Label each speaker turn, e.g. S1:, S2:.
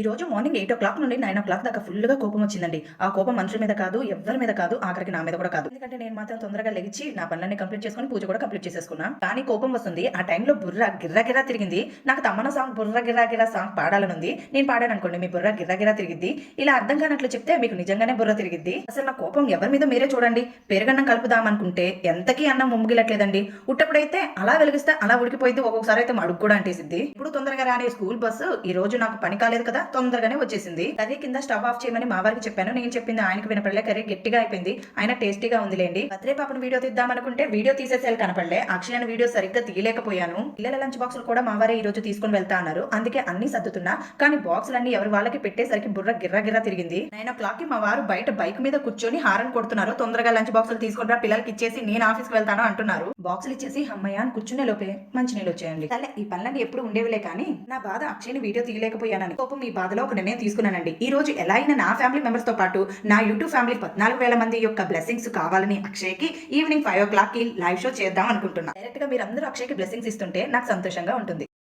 S1: ఈ రోజు morning eight o'clock నుండి నైన్ ఓ క్లాక్ దాకా ఫుల్గా కోపం వచ్చిందండి. ఆ కోపం మనుషుల మీద కాదు ఎవరి మీద కాదు ఆఖరికి నా మీద కూడా కాదు. ఎందుకంటే నేను మాత్రం తొందరగా లెగిచి నా పనులన్నీ కంప్లీట్ చేసుకుని పూజ కూడా కంప్లీట్ చేసేసుకున్నా. కానీ కోపం వస్తుంది. ఆ టైంలో బుర్ర గిర్ర గిర్రా తిరిగింది. నాకు తమ్మన సాంగ్ బుర్ర గిర్రా గిర్రా సాంగ్ పాడాలనుంది. నేను పాడాను అనుకోండి మీ బుర్ర గిర్రా గిర్రా తిరిగిద్ది. ఇలా అర్థం కానట్లు చెప్తే మీకు నిజంగానే బుర్ర తిరిగిద్ది. అసలు నా కోపం ఎవరి మీద మీరే చూడండి. పెరుగన్నం కలుపుదాం అనుకుంటే ఎంతకీ అన్నం ముమ్మిగిలట్లేదండి. ఉట్టప్పుడైతే అలా వెలిగిస్తే అలా ఉడికిపోయింది ఒక్కొక్కసారి అయితే మడుగు కూడా అంటేసిద్ది. ఇప్పుడు తొందరగా రాని స్కూల్ బస్సు ఈ రోజు నాకు పని కాలేదు కదా. తొందరగానే వచ్చేసింది. కర్రీ కింద స్టవ్ ఆఫ్ చేయమని మా వారికి చెప్పాను. నేను చెప్పింది ఆయనకు వినపడలే కర్రీ గట్టిగా అయిపోయింది. ఆయన టేస్టీగా ఉందిలేండి. బర్త్డే పాపను వీడియో తీద్దాం అనుకుంటే వీడియో తీసేసేయాలి కనపడలే. అక్షయన వీడియో సరిగ్గా తీయలేకపోయాను. పిల్లల లంచ్ బాక్సులు కూడా మా వారే ఈ రోజు తీసుకుని వెళ్తా అన్నారు. అందుకే అన్ని సర్దుతున్నా. కానీ బాక్సులన్నీ ఎవరి వాళ్ళకి పెట్టేసరికి బుర్ర గిర్రా గిర్రా తిరిగింది. నైన్ ఓ క్లాక్కి మా వారు బయట బైక్ మీద కూర్చొని హారన్ కొడుతున్నారు. తొందరగా లంచ్ బాక్సులు తీసుకుంటా పిల్లలకి ఇచ్చేసి నేను ఆఫీస్కి వెళ్తాను అంటున్నారు. బాక్సులు ఇచ్చేసి అమ్మయ్య అని కూర్చునే లోపే మంచి నీళ్ళు వచ్చేయండి. సరే ఈ పనులన్నీ ఎప్పుడు ఉండేవిలే కానీ నా బాధ అక్షయ్ని వీడియో తీయలేకపోయానని. కోపం మీ బాధలో ఒక నిర్ణయం తీసుకున్నానండి. ఈ రోజు ఎలా అయినా నా ఫ్యామిలీ మెంబర్స్తో పాటు నా యూట్యూబ్ ఫ్యామిలీ పద్నాలుగు వేల మంది యొక్క బ్లెస్సింగ్స్ కావాలని అక్షయ్కి ఈవినింగ్ ఫైవ్ ఓ క్లాక్కి లైవ్ షో చేద్దాం అనుకుంటున్నా. డైరెక్ట్గా మీరు అందరూ అక్షయ్కి బ్లెస్సింగ్స్ ఇస్తుంటే నాకు సంతోషంగా ఉంటుంది.